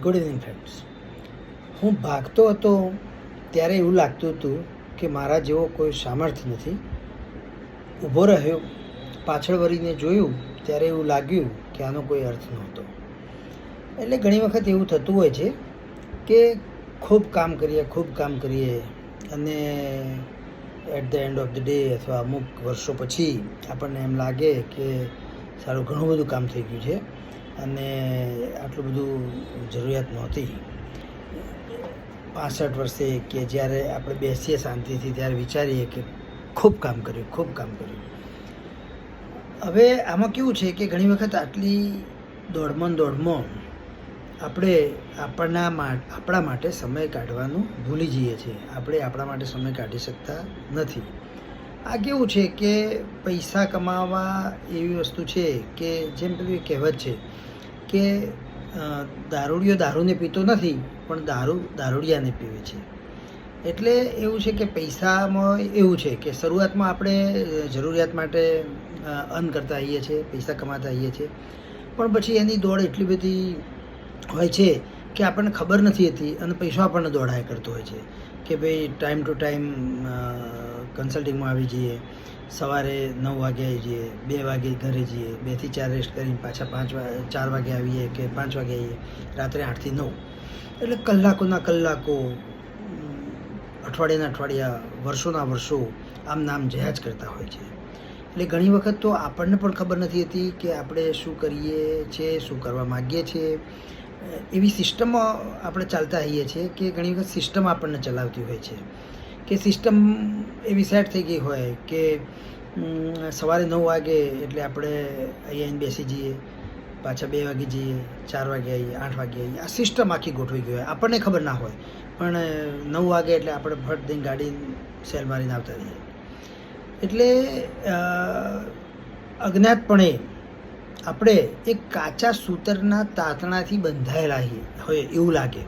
Good evening friends હું ભાગતો હતો ત્યારે એવું લાગતું હતું કે મારા જેવો કોઈ સામર્થ્ય નથી. ઊભો રહ્યો, પાછળ વળીને જોયું, ત્યારે એવું લાગ્યું કે આનો કોઈ અર્થ નહોતો. એટલે ઘણી વખત એવું થતું હોય છે કે ખૂબ કામ કરીએ, ખૂબ કામ કરીએ અને at the end of the day અથવા અમુક વર્ષો પછી આપણને એમ લાગે કે સારું ઘણું બધું કામ થઈ ગયું છે. અને આટલું બધું જરૂરિયાત નહોતી. પાસઠ વર્ષે કે જ્યારે આપણે બેસીએ શાંતિથી ત્યારે વિચારીએ કે ખૂબ કામ કર્યું, ખૂબ કામ કર્યું. હવે આમાં કેવું છે કે ઘણી વખત આટલી દોડમાં દોડમણ આપણે આપણના આપણા માટે સમય કાઢવાનું ભૂલી જઈએ છીએ. આપણે આપણા માટે સમય કાઢી શકતા નથી. આ કેવું છે કે પૈસા કમાવા એવી વસ્તુ છે કે જેમ પેલી કહેવત છે કે દારૂડિયો દારૂને પીતો નથી, પણ દારૂ દારૂડિયાને પીવે છે. એટલે એવું છે કે પૈસામાં એવું છે કે શરૂઆતમાં આપણે જરૂરિયાત માટે અન્ન કરતા આવીએ છીએ, પૈસા કમાતા આવીએ છીએ. પણ પછી એની દોડ એટલી બધી હોય છે કે આપણને ખબર નથી હતી અને પૈસો આપણને દોડાયા કરતો હોય છે કે ભાઈ ટાઈમ ટુ ટાઈમ કન્સલ્ટિંગમાં આવી જઈએ, સવારે નવ વાગે આવી જઈએ, બે વાગે ઘરે જઈએ, બેથી ચાર રેસ્ટ કરીને પાછા પાંચ ચાર વાગે આવીએ કે પાંચ વાગે આવીએ, રાત્રે આઠથી નવ. એટલે કલાકોના કલાકો અઠવાડિયાના અઠવાડિયા, વર્ષોના વર્ષો આમ નામ જયા જ કરતા હોય છે. એટલે ઘણી વખત તો આપણને પણ ખબર નથી હોતી કે આપણે શું કરીએ છીએ, શું કરવા માગીએ છીએ. એવી સિસ્ટમમાં આપણે ચાલતા આવીએ છીએ કે ઘણી વખત સિસ્ટમ આપણને ચલાવતી હોય છે. કે સિસ્ટમ એવી સેટ થઈ ગઈ હોય કે સવારે નવ વાગે એટલે આપણે અહીંયા બેસી જઈએ, પાછા બે વાગે જઈએ, ચાર વાગે આવીએ, આઠ વાગે આવીએ, આ સિસ્ટમ આખી ગોઠવી ગઈ હોય. આપણને ખબર ના હોય, પણ નવ વાગે એટલે આપણે ફટ દઈને ગાડી સેલ મારીને આવતા રહીએ. એટલે અજ્ઞાતપણે આપણે એક કાચા સૂતરના તાતણાથી બંધાયેલા હોઈએ એવું લાગે.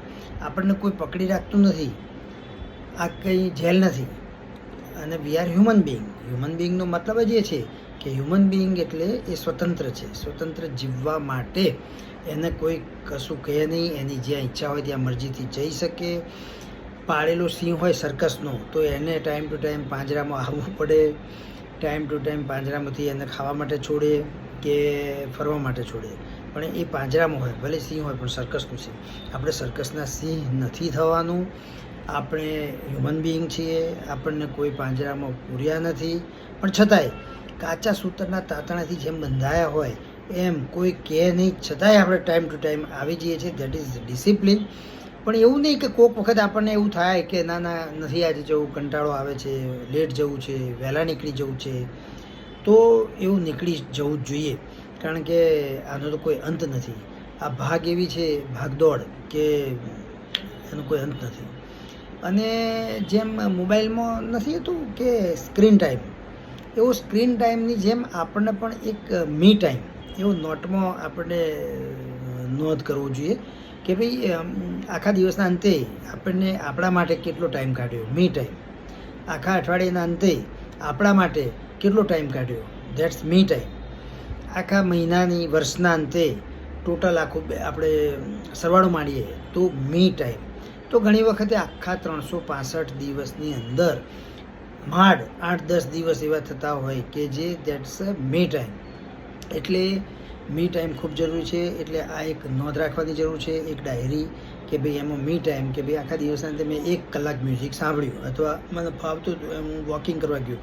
આપણને કોઈ પકડી રાખતું નથી. આ કંઈ જેલ નથી. અને we are human being human બિંગનો મતલબ જ એ છે કે હ્યુમન બિંગ એટલે એ સ્વતંત્ર છે. સ્વતંત્ર જીવવા માટે એને કોઈ કશું કહે નહીં. એની જ્યાં ઈચ્છા હોય ત્યાં મરજીથી જઈ શકે. પાળેલો સિંહ હોય સર્કસનો, તો એને ટાઈમ ટુ ટાઈમ પાંજરામાં આવવું પડે. ટાઈમ ટુ ટાઈમ પાંજરામાંથી એને ખાવા માટે છોડે કે ફરવા માટે છોડે. પણ એ પાંજરામાં હોય, ભલે સિંહ હોય, પણ સર્કસનું છે. આપણે સર્કસના સિંહ નથી થવાનું. આપણે હ્યુમન બિઈંગ છીએ, આપણને કોઈ પાંજરામાં પૂર્યા નથી. પણ છતાંય, કાચા સૂતરના તાતણાથી જેમ બંધાયા હોય, એમ કોઈ કહે નહીં. છતાંય આપણે ટાઈમ ટુ ટાઈમ આવી જઈએ છીએ. દેટ ઇઝ ડિસિપ્લિન પણ એવું નહીં કે કોઈક વખત આપણને એવું થાય કે ના ના, નથી આજે જવું, કંટાળો આવે છે લેટ જવું છે, વહેલા નીકળી જવું છે. તો એવું નીકળી જવું જ જોઈએ. કારણ કે આનો તો કોઈ અંત નથી. આ ભાગ એવી છે, ભાગદોડ, કે એનો કોઈ અંત નથી. અને જેમ મોબાઈલમાં નથી હતું કે સ્ક્રીન ટાઈમ, એવો સ્ક્રીન ટાઈમની જેમ આપણને પણ એક મી ટાઈમ, એવો નોટમાં આપણે નોંધ કરવો જોઈએ કે ભાઈ આખા દિવસના અંતે આપણને આપણા માટે કેટલો ટાઈમ કાઢ્યો, મી ટાઈમ. આખા અઠવાડિયાના અંતે આપણા માટે કેટલો ટાઈમ કાઢ્યો, ધેટ્સ મી ટાઈમ. આખા મહિનાની, વર્ષના અંતે ટોટલ આખું આપણે સરવાળો માંડીએ તો મી ટાઈમ. તો ઘણી વખતે આખા ત્રણસો પાસઠ દિવસની અંદર માડ આઠ દસ દિવસ એવા થતા હોય કે જે દેટ્સ મી ટાઈમ એટલે મી ટાઈમ ખૂબ જરૂરી છે, એટલે આ એક નોંધ રાખવાની જરૂર છે, એક ડાયરી કે ભાઈ એમાં મી ટાઈમ કે ભાઈ આખા દિવસના અંતે મેં એક કલાક મ્યુઝિક સાંભળ્યું અથવા મને ફાવતું હતું એમ હું વોકિંગ કરવા ગયો.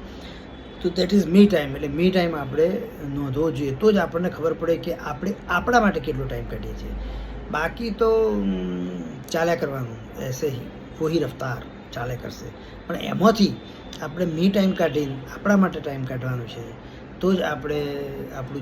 તો દેટ ઇઝ મી ટાઈમ એટલે મી ટાઈમ આપણે નોંધવો જોઈએ. તો જ આપણને ખબર પડે કે આપણે આપણા માટે કેટલો ટાઈમ કાઢીએ છીએ. બાકી તો ચાલ્યા કરવાનું એસે હોહી રફતાર ચાલે કરશે પણ એમાંથી આપણે મી ટાઈમ કાઢીને આપણા માટે ટાઈમ કાઢવાનું છે તો જ આપણે આપણું